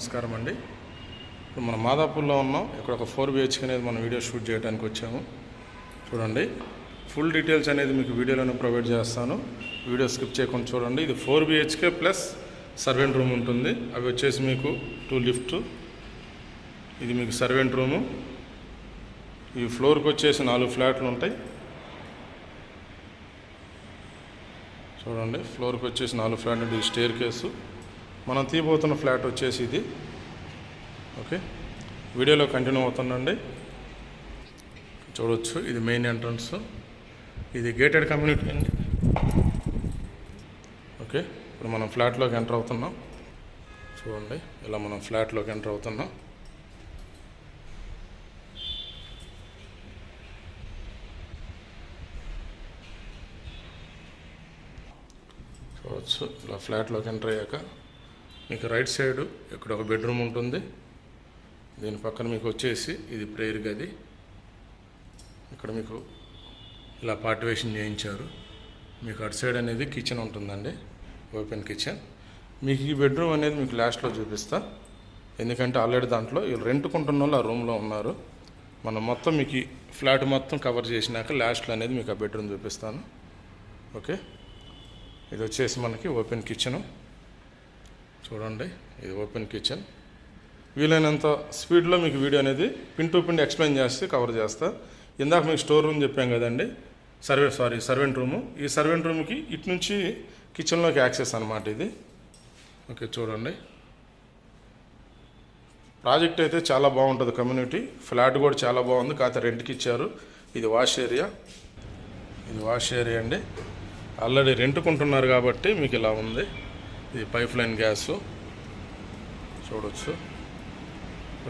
నమస్కారం అండి. ఇప్పుడు మనం మాదాపూర్లో ఉన్నాం. ఇక్కడ ఒక ఫోర్ బిహెచ్కే అనేది మనం వీడియో షూట్ చేయడానికి వచ్చాము. చూడండి. ఫుల్ డీటెయిల్స్ అనేది మీకు వీడియోలోనే ప్రొవైడ్ చేస్తాను. వీడియో స్కిప్ చేయకుండా చూడండి. ఇది four BHK plus servant room ఉంటుంది. అవి వచ్చేసి మీకు టూ లిఫ్ట్. ఇది మీకు సర్వెంట్ రూము. ఈ ఫ్లోర్కి వచ్చేసి నాలుగు ఫ్లాట్లు ఉంటాయి. చూడండి. ఫ్లోర్కి వచ్చేసి నాలుగు ఫ్లాట్ ఇది స్టేర్ కేసు. మనం తీయబోతున్న ఫ్లాట్ వచ్చేసి ఇది. ఓకే. వీడియోలో కంటిన్యూ అవుతుందండి చూడవచ్చు ఇది మెయిన్ ఎంట్రన్స్. ఇది గేటెడ్ కమ్యూనిటీ అండి ఓకే. ఇప్పుడు మనం ఫ్లాట్లోకి ఎంటర్ అవుతున్నాం. చూడండి ఇలా మనం ఫ్లాట్లోకి ఎంటర్ అవుతున్నాం. చూడవచ్చు ఇలా ఫ్లాట్లోకి ఎంటర్ అయ్యాక మీకు రైట్ సైడ్ ఇక్కడ ఒక బెడ్రూమ్ ఉంటుంది. దీని పక్కన మీకు వచ్చేసి ఇది ప్రేయర్ గది. ఇక్కడ మీకు ఇలా పార్టివేషన్ చేయించారు. మీకు అటు సైడ్ అనేది కిచెన్ ఉంటుందండి. Open kitchen. మీకు ఈ బెడ్రూమ్ అనేది మీకు లాస్ట్లో చూపిస్తా. ఎందుకంటే ఆల్రెడీ దాంట్లో వీళ్ళు రెంట్కుంటున్న వాళ్ళు ఆ రూమ్లో ఉన్నారు. మనం మొత్తం మీకు ఫ్లాట్ మొత్తం కవర్ చేసినాక లాస్ట్లో అనేది మీకు ఆ బెడ్రూమ్ చూపిస్తాను. ఓకే? ఇది వచ్చేసి మనకి ఓపెన్ కిచెను. చూడండి ఇది ఓపెన్ కిచెన్. వీలైనంత స్పీడ్లో మీకు వీడియో అనేది పిన్ టు పిన్ ఎక్స్ప్లెయిన్ చేస్తే కవర్ చేస్తా. ఇందాక మీకు స్టోర్ రూమ్ చెప్పాం కదండి సర్వే సారీ సర్వెంట్ రూము. ఈ సర్వెంట్ రూమ్కి ఇటు నుంచి కిచెన్లోకి యాక్సెస్ అనమాట ఇది. ఓకే చూడండి. ప్రాజెక్ట్ అయితే చాలా బాగుంటుంది కమ్యూనిటీ. ఫ్లాట్ కూడా చాలా బాగుంది. కాకపోతే రెంట్కి ఇచ్చారు. ఇది వాష్ ఏరియా. ఇది వాష్ ఏరియా అండి. ఆల్రెడీ రెంట్కుంటున్నారు కాబట్టి మీకు ఇలా ఉంది. ఇది పైప్ లైన్ గ్యాసు చూడవచ్చు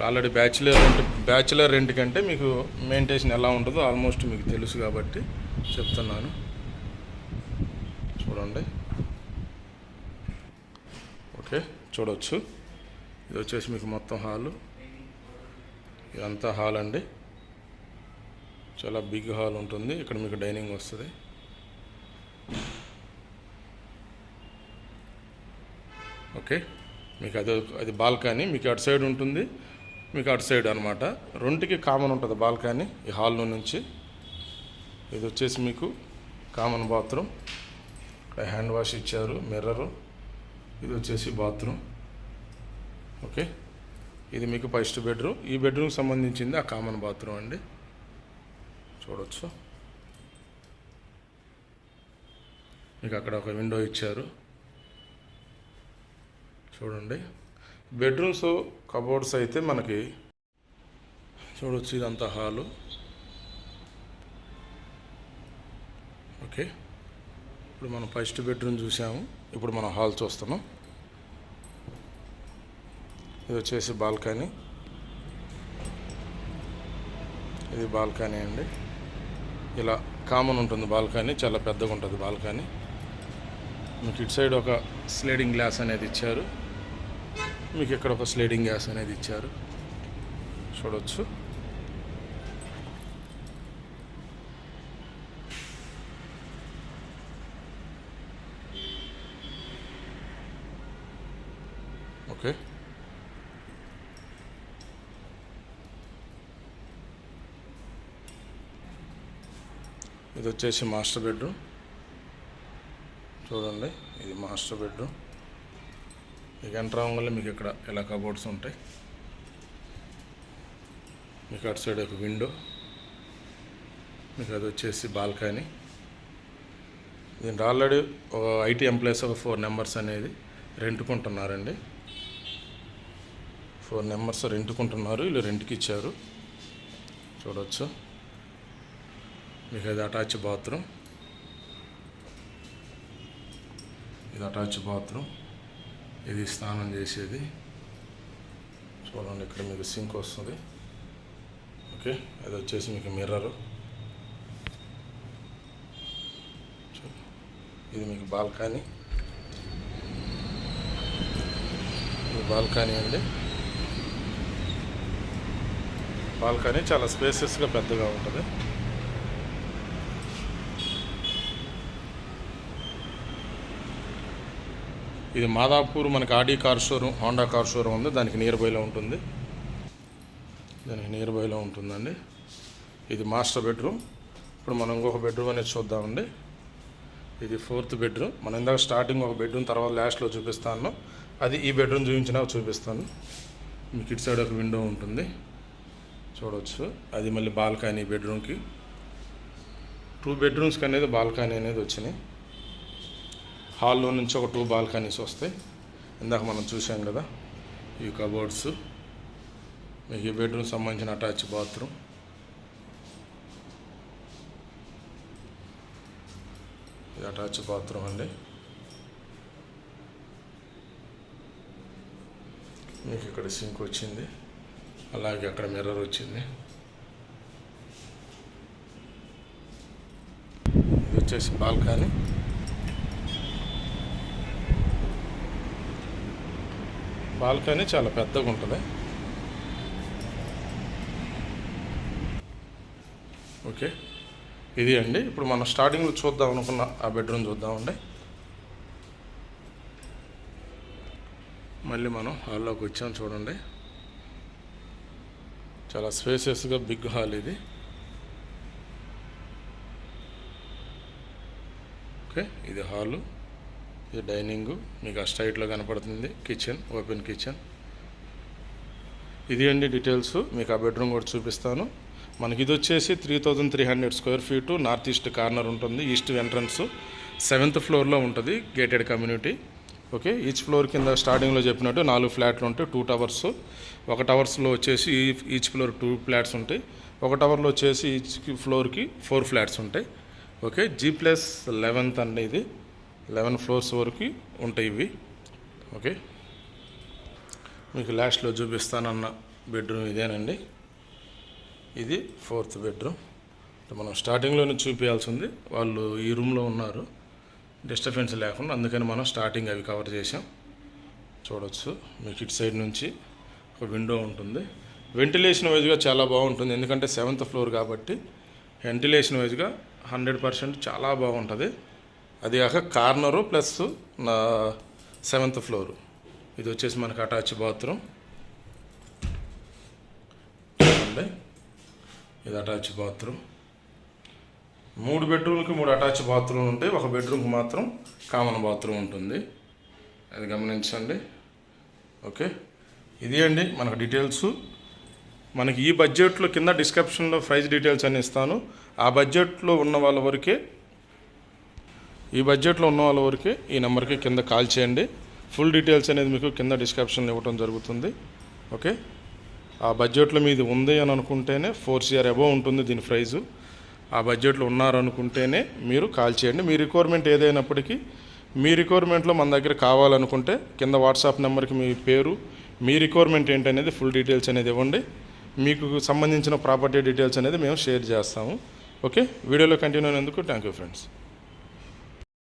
already bachelor rent bachelor rent కంటే మీకు మెయింటేషన్ ఎలా ఉంటుందో ఆల్మోస్ట్ మీకు తెలుసు కాబట్టి చెప్తున్నాను. చూడండి. ఓకే చూడవచ్చు ఇది వచ్చేసి మీకు మొత్తం హాలు. ఇదంతా హాల్ అండి. చాలా బిగ్ హాల్ ఉంటుంది. ఇక్కడ మీకు డైనింగ్ వస్తుంది. ఓకే? మీకు అది అది బాల్కనీ మీకు అటు సైడ్ ఉంటుంది మీకు అటు సైడ్ అనమాట రెండుకి కామన్ ఉంటుంది బాల్కనీ ఈ హాల్లో నుంచి. ఇది వచ్చేసి మీకు కామన్ బాత్రూమ్. హ్యాండ్ వాష్ ఇచ్చారు మిర్రరు. ఇది వచ్చేసి బాత్రూమ్. ఓకే? ఇది మీకు ఫస్ట్ బెడ్రూమ్. ఈ బెడ్రూమ్కి సంబంధించింది ఆ కామన్ బాత్రూమ్ అండి. చూడొచ్చు. మీకు అక్కడ ఒక విండో ఇచ్చారు. చూడండి. బెడ్రూమ్స్ కబోర్డ్స్ అయితే మనకి చూడొచ్చు ఇదంతా హాలు. ఓకే. ఇప్పుడు మనం ఫస్ట్ బెడ్రూమ్ చూసాము. ఇప్పుడు మనం హాల్ చూస్తున్నాం. ఇది వచ్చేసి బాల్కనీ. ఇది బాల్కనీ అండి. ఇలా కామన్ ఉంటుంది బాల్కనీ చాలా పెద్దగా ఉంటుంది బాల్కనీ. మీకు ఇటు సైడ్ ఒక స్లీడింగ్ గ్లాస్ అనేది ఇచ్చారు. మీకు ఇక్కడ ఒక స్లీడింగ్ గ్యాస్ అనేది ఇచ్చారు. చూడొచ్చు. ఓకే. ఇది వచ్చేసి మాస్టర్ బెడ్రూమ్. చూడండి ఇది మాస్టర్ బెడ్రూమ్. మీకు ఎంటర్ అవ్వగానే మీకు ఇక్కడ ఇలా కబోర్డ్స్ ఉంటాయి. మీకు అటు సైడ్ ఒక విండో. మీకు అది వచ్చేసి బాల్కనీ. దీంట్లో ఆల్రెడీ ఒక ఐటీ ఎంప్లాయీస్ ఒక ఫోర్ నెంబర్స్ అనేది రెంట్కుంటున్నారండి. Four numbers రెంట్కుంటున్నారు. వీళ్ళు రెంట్కి ఇచ్చారు. చూడవచ్చు మీకు అది అటాచ్ బాత్రూమ్. ఇది అటాచ్ బాత్రూమ్. ఇది స్నానం చేసేది. చూడండి ఇక్కడ మీకు సింక్ వస్తుంది. ఓకే అది వచ్చేసి మీకు మిర్రరు ఇది మీకు బాల్కనీ. ఇది బాల్కనీ అండి. బాల్కనీ చాలా స్పేసెస్గా పెద్దగా ఉంటుంది. ఇది మాదాపూర్ మనకి Audi car showroom Honda car showroom ఉంది. దానికి నియర్ బైలో ఉంటుంది. దానికి నియర్ బైలో ఉంటుందండి. ఇది మాస్టర్ బెడ్రూమ్ ఇప్పుడు మనం ఇంకొక బెడ్రూమ్ అనేది చూద్దామండి. ఇది ఫోర్త్ బెడ్రూమ్ మనం ఇందాక స్టార్టింగ్ ఒక బెడ్రూమ్ తర్వాత లాస్ట్లో చూపిస్తాను. అది ఈ బెడ్రూమ్ చూపించినా చూపిస్తాను. మీకు ఇటు సైడ్ ఒక విండో ఉంటుంది. చూడవచ్చు అది మళ్ళీ బాల్కనీ బెడ్రూమ్కి టూ బెడ్రూమ్స్కి అనేది బాల్కనీ అనేది వచ్చినాయి. హాల్లో నుంచి ఒక టూ బాల్కనీస్ వస్తాయి. ఇందాక మనం చూసాం కదా ఈ కబోర్డ్స్. మీకు ఈ బెడ్రూమ్ సంబంధించిన అటాచ్ బాత్రూమ్. ఇది అటాచ్ బాత్రూమ్ అండి. మీకు ఇక్కడ సింక్ వచ్చింది. అలాగే అక్కడ మిర్రర్ వచ్చింది. ఇది వచ్చేసి బాల్కనీ. బాల్కనీ చాలా పెద్దగా ఉంటుంది. ఓకే. ఇది అండి. ఇప్పుడు మనం స్టార్టింగ్లో చూద్దాం అనుకున్న ఆ బెడ్రూమ్ చూద్దామండి. మళ్ళీ మనం హాల్లోకి వచ్చాం చూడండి. చాలా స్పేసియస్గా బిగ్ హాల్ ఇది. ఓకే. ఇది హాలు ఇది డైనింగ్ మీకు ఆ స్ట్రైట్లో కనపడుతుంది. Kitchen open kitchen. ఇది అండి డీటెయిల్స్. మీకు ఆ బెడ్రూమ్ కూడా చూపిస్తాను. మనకి ఇది వచ్చేసి three thousand three hundred square feet. North east corner ఉంటుంది. ఈస్ట్ ఎంట్రన్స్ సెవెంత్ ఫ్లోర్లో ఉంటుంది. Gated community. Okay each floor కింద స్టార్టింగ్లో చెప్పినట్టు నాలుగు ఫ్లాట్లు ఉంటాయి. Two towers. ఒక టవర్స్లో వచ్చేసి ఈచ్ ఫ్లోర్ టూ ఫ్లాట్స్ ఉంటాయి. ఒక టవర్లో వచ్చేసి ఈచ్ ఫ్లోర్కి ఫోర్ ఫ్లాట్స్ ఉంటాయి. ఓకే జీ ప్లస్ లెవెన్త్ అండి ఇది. లెవెన్ ఫ్లోర్స్ వరకు ఉంటాయి ఇవి. ఓకే. మీకు లాస్ట్లో చూపిస్తానన్న బెడ్రూమ్ ఇదేనండి. ఇది ఫోర్త్ బెడ్రూమ్. మనం స్టార్టింగ్లోనే చూపించాల్సి ఉంది వాళ్ళు ఈ రూమ్లో ఉన్నారు. డిస్టర్బెన్స్ లేకుండా అందుకని మనం స్టార్టింగ్ అవి కవర్ చేసాం చూడవచ్చు మీకు ఇటు సైడ్ నుంచి ఒక విండో ఉంటుంది. వెంటిలేషన్ వైజ్గా చాలా బాగుంటుంది. ఎందుకంటే సెవెంత్ ఫ్లోర్ కాబట్టి వెంటిలేషన్ వైజ్గా హండ్రెడ్ పర్సెంట్ చాలా బాగుంటుంది. అది కాక కార్నరు ప్లస్ నా సెవెంత్ ఫ్లోరు. ఇది వచ్చేసి మనకు అటాచ్ బాత్రూమ్. చూడండి. ఇది అటాచ్ బాత్రూమ్. మూడు బెడ్రూమ్కి మూడు అటాచ్ బాత్రూమ్ ఉంటాయి ఒక బెడ్రూమ్కి మాత్రం కామన్ బాత్రూమ్ ఉంటుంది. అది గమనించండి. ఓకే. ఇది అండి మనకు డీటెయిల్స్. మనకి ఈ బడ్జెట్లో కింద డిస్క్రిప్షన్లో ప్రైస్ డీటెయిల్స్ అని ఇస్తాను. ఆ బడ్జెట్లో ఉన్న వాళ్ళ వరకే ఈ బడ్జెట్లో ఉన్న వాళ్ళ వరకు ఈ నెంబర్కి కింద కాల్ చేయండి. ఫుల్ డీటెయిల్స్ అనేది మీకు కింద డిస్క్రిప్షన్లో ఇవ్వడం జరుగుతుంది. ఓకే? ఆ బడ్జెట్లో మీది ఉంది అని అనుకుంటేనే ఫోర్ సిఆర్ అబోవ్ ఉంటుంది దీని ప్రైజు. ఆ బడ్జెట్లో ఉన్నారనుకుంటేనే మీరు కాల్ చేయండి. మీ రిక్వైర్మెంట్ ఏదైనప్పటికీ మీ రిక్వైర్మెంట్లో మన దగ్గర కావాలనుకుంటే కింద వాట్సాప్ నెంబర్కి మీ పేరు మీ రిక్వైర్మెంట్ ఏంటనేది ఫుల్ డీటెయిల్స్ అనేది ఇవ్వండి. మీకు సంబంధించిన ప్రాపర్టీ డీటెయిల్స్ అనేది మేము షేర్ చేస్తాము. ఓకే? వీడియోలో కంటిన్యూ అయినందుకు థ్యాంక్ యూ ఫ్రెండ్స్.